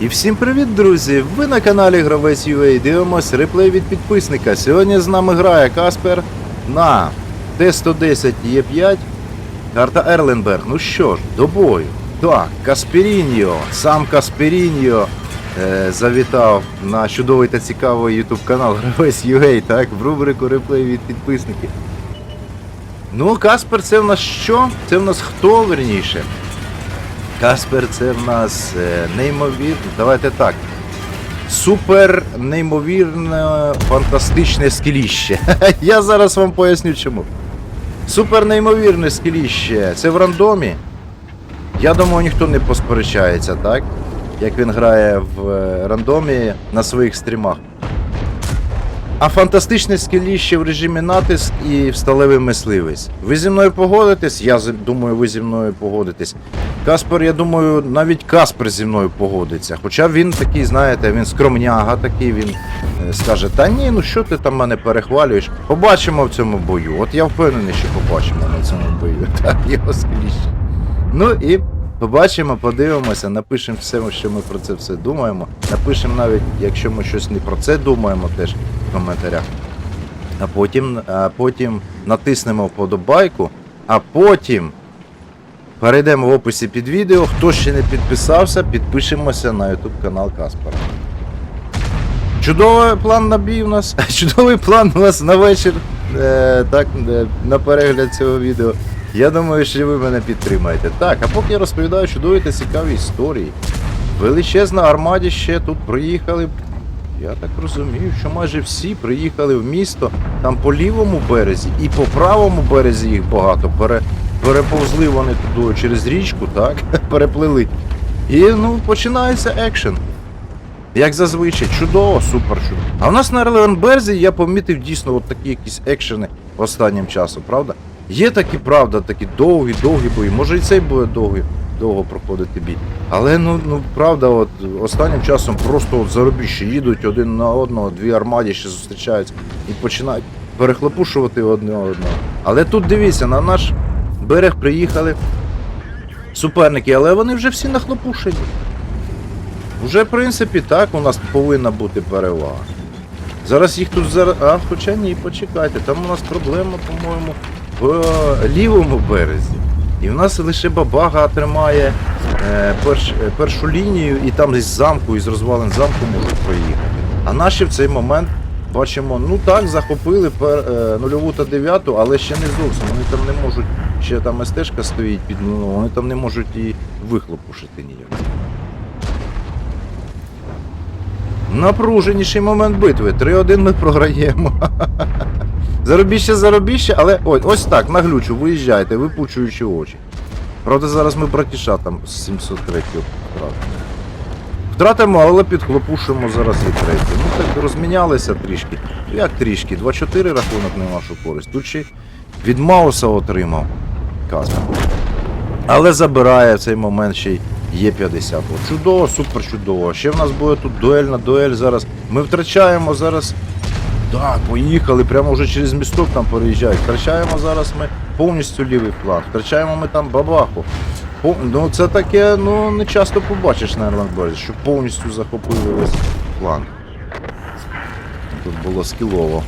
І всім привіт, друзі! Ви на каналі Гравець UA дивимось реплей від підписника. Сьогодні з нами грає Каспер на Т-110 Е5, карта Ерленберг. Ну що ж, до бою. Так, Касперіньо, сам Касперіньо е, завітав на чудовий та цікавий YouTube канал Гравець UA, так, в рубрику реплей від підписників. Ну, Каспер, це в нас що? Це в нас хто верніше? Каспер це в нас е, неймовірно. Давайте так. Супер неймовірне фантастичне скіліще. Я зараз вам поясню чому. Супер неймовірне скіліще. Це в рандомі. Я думаю, ніхто не посперечається, так? Як він грає в е, рандомі на своїх стрімах. А фантастичне скеліще в режимі натиск і сталевий мисливець. Ви зі мною погодитесь? Я думаю, ви зі мною погодитесь. Каспер, я думаю, навіть Каспер зі мною погодиться. Хоча він такий, знаєте, він скромняга такий, він е, скаже, та ні, ну що ти там мене перехвалюєш? Побачимо в цьому бою. От я впевнений, що побачимо на цьому бою. Так, його скеліще. Ну і побачимо, подивимося, напишемо все, що ми про це все думаємо. Напишемо навіть, якщо ми щось не про це думаємо, теж в коментарях. А потім, а потім натиснемо вподобайку, а потім перейдемо в описі під відео. Хто ще не підписався, підпишемося на YouTube канал Каспера. Чудовий план на бій у нас. Чудовий план у нас на вечір. Е, так, е, на перегляд цього відео. Я думаю, що ви мене підтримаєте. Так, а поки я розповідаю чудові та цікаві історії. Величезна армадіще тут приїхали. Я так розумію, що майже всі приїхали в місто там по лівому березі і по правому березі їх багато. Пере, переповзли вони туди через річку, так? Переплили. І ну починається екшен. Як зазвичай, чудово, супер чудово. А в нас на Ерленберзі я помітив дійсно от такі якісь екшени останнім часом, правда? Є такі, правда, такі довгі, довгі бої. Може і цей буде довгий, довго проходити бій. Але ну, ну правда, от останнім часом просто от заробіще їдуть один на одного, дві армаді ще зустрічаються і починають перехлопушувати одне одного. Але тут дивіться, на наш берег приїхали суперники, але вони вже всі нахлопушені. Уже, в принципі, так у нас повинна бути перевага. Зараз їх тут зараз. А, хоча ні, почекайте, там у нас проблема, по-моєму, в е, лівому березі. І в нас лише бабага тримає е, перш, е, першу лінію, і там із замку, із розвалин замку можуть проїхати. А наші в цей момент бачимо, ну так, захопили пер, е, нульову та дев'яту, але ще не зовсім. Вони там не можуть, ще там стежка стоїть під ну, вони там не можуть і вихлопушити ніяк. Напруженіший момент битви. 3-1 ми програємо. Заробіще, заробіще, але ой, ось так, наглючу, виїжджайте, випучуючи очі. Правда, зараз ми братіша там з 703 втратимо. Втратимо, але підхлопушимо зараз і третє. Ну так розмінялися трішки. Як трішки? 2-4 рахунок на нашу користь. Тут ще від Мауса отримав Каспер. Але забирає в цей момент ще й є 50. Чудово, супер чудово. Ще в нас буде тут дуель на дуель зараз. Ми втрачаємо зараз. Так, поїхали, прямо вже через місток там переїжджають. Втрачаємо зараз ми повністю лівий план. Втрачаємо ми там бабаху. Пов- Ну це таке, ну не часто побачиш на Ерландберзі, що повністю захопили весь план. Тут було скілово.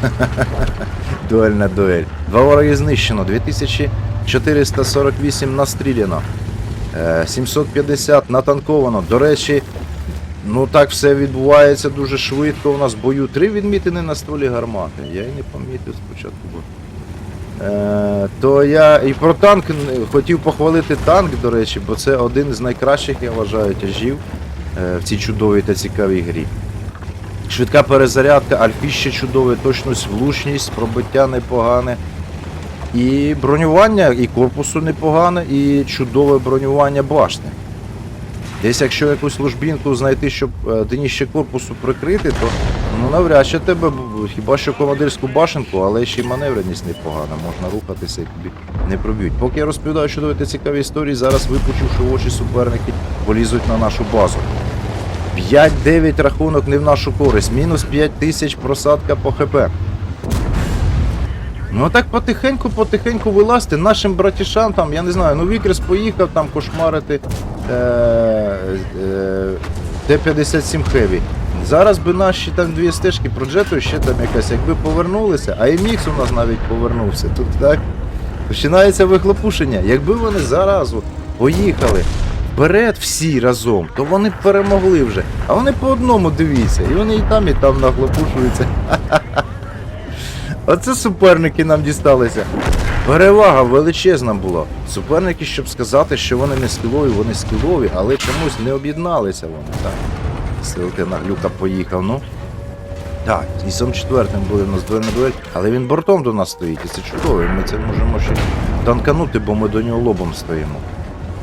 Дуель на дуель. Два вороги знищено, 2448 настріляно. Е, 750 натанковано. До речі, ну так все відбувається дуже швидко. У нас в бою три відмітини на стволі гармати. Я і не помітив спочатку. Е, то я і про танк хотів похвалити танк, до речі, бо це один з найкращих, я вважаю, тяжів е, в цій чудовій та цікавій грі. Швидка перезарядка, альфіще чудове, точність, влучність, пробиття непогане. І бронювання і корпусу непогане, і чудове бронювання башни. Десь якщо якусь ложбінку знайти, щоб е, дніще корпусу прикрити, то ну навряд чи тебе хіба що командирську башенку, але ще й маневреність непогана, можна рухатися і тобі не проб'ють. Поки я розповідаю чудові та цікаві історії, зараз випучивши очі суперники, полізуть на нашу базу. 5-9 рахунок не в нашу користь, мінус 5 тисяч просадка по ХП. Ну так потихеньку, потихеньку вилазьте нашим братішам там, я не знаю, ну Вікрес поїхав там кошмарити е, е, Т-57 Heavy. Зараз би наші там дві стежки проджету ще там якась, якби повернулися, а MX у нас навіть повернувся тут, так? Починається вихлопушення. Якби вони зараз от поїхали вперед всі разом, то вони перемогли вже. А вони по одному дивіться, і вони і там, і там нахлопушуються. Оце суперники нам дісталися. Перевага величезна була. Суперники, щоб сказати, що вони не скілові, вони скілові, але чомусь не об'єдналися вони. Так. Силки на глюка поїхав, ну. Так, і сам четвертим буде у нас дуель на дуель, але він бортом до нас стоїть, і це чудово. і Ми це можемо ще танканути, бо ми до нього лобом стоїмо.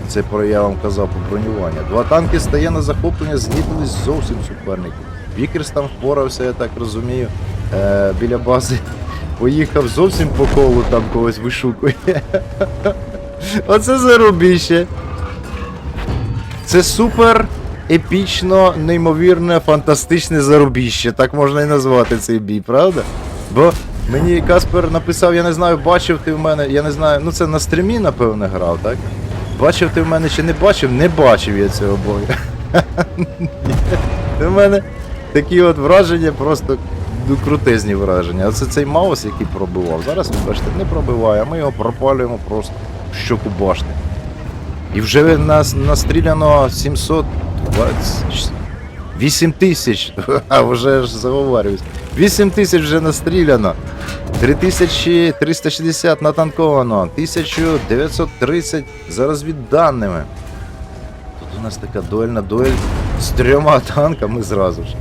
Це про я вам казав по бронюванню. Два танки стає на захоплення, зліпились зовсім суперники. Вікерс там впорався, я так розумію. Е, біля бази поїхав зовсім по колу, там когось вишукує. Оце зарубіще. Це супер епічно, неймовірне, фантастичне зарубіще. Так можна і назвати цей бій, правда? Бо мені Каспер написав, я не знаю, бачив ти в мене, я не знаю, ну це на стрімі, напевне, грав, так? Бачив ти в мене чи не бачив? Не бачив я цього бою. У мене такі от враження, просто ну, крутезні враження. Оце цей маус, який пробивав. Зараз, він бачите, не пробиває, а ми його пропалюємо просто в щоку башти. І вже нас настріляно 720... 8 тисяч. А вже ж заговарююсь. 8 тисяч вже настріляно. 3360 натанковано. 1930 за розвідданими. Тут у нас така дуельна дуель з трьома танками зразу ж.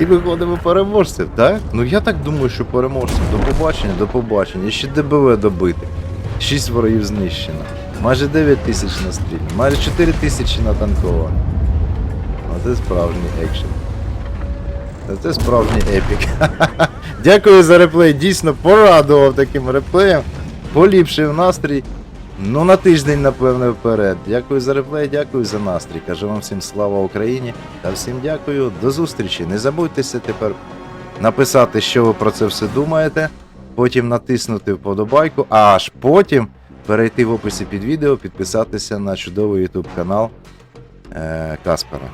І виходимо переможців, так? Ну я так думаю, що переможців. До побачення, до побачення. І ще ДБВ добити. 6 ворогів знищено. Майже 9 тисяч настріляно. Майже 4 тисячі натанковано. Оце справжній екшен. Це справжній епік. Дякую за реплей. Дійсно порадував таким реплеєм. Поліпшив настрій. Ну, на тиждень, напевне, вперед. Дякую за реплей, дякую за настрій. Кажу вам всім слава Україні та всім дякую. До зустрічі. Не забудьтеся тепер написати, що ви про це все думаєте. Потім натиснути вподобайку, а аж потім перейти в описі під відео, підписатися на чудовий YouTube канал е, Каспера.